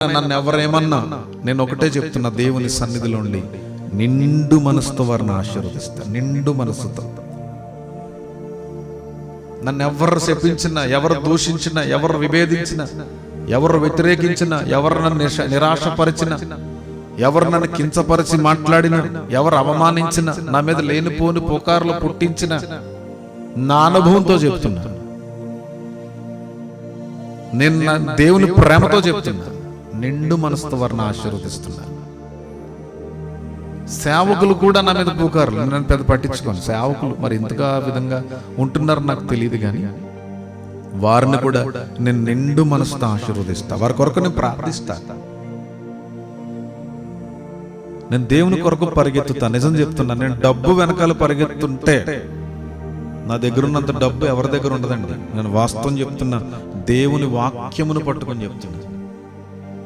నన్ను ఎవరేమన్నా నేను ఒకటే చెప్తున్నా దేవుని సన్నిధిలో ఉండి నిండు మనసుతో వారిని ఆశీర్వదిస్తా నిండు మనసుతో. నన్ను ఎవరు శపించినా ఎవరు దూషించినా ఎవరు విభేదించినా ఎవరు వ్యతిరేకించినా ఎవరు నన్ను నిశ- నిరాశపరిచినా ఎవరు నన్ను కించపరిచి మాట్లాడినా ఎవరు అవమానించినా నా మీద లేనిపోని పుకార్లు పుట్టించిన నా అనుభవంతో చెప్తున్నా. నేను దేవుని ప్రేమతో చెప్తున్నా. నిండు మనసుతో వారిని ఆశీర్వదిస్తున్నా సేవకులు కూడా నా మీద పూకారు నన్ను పెద్ద పట్టించుకోను. సేవకులు మరి ఇంతగా విధంగా ఉంటున్నారు నాకు తెలియదు కానీ వారిని కూడా నేను నిండు మనసుతో ఆశీర్వదిస్తా. వారి కొరకు నేను ప్రార్థిస్తా. నేను దేవుని కొరకు పరిగెత్తుతా. నిజం చెప్తున్నా నేను డబ్బు వెనకాల పరిగెత్తుంటే నా దగ్గర ఉన్నంత డబ్బు ఎవరి దగ్గర ఉండదండి? నేను వాస్తవం చెప్తున్నా దేవుని వాక్యమును పట్టుకొని చెప్తున్నా.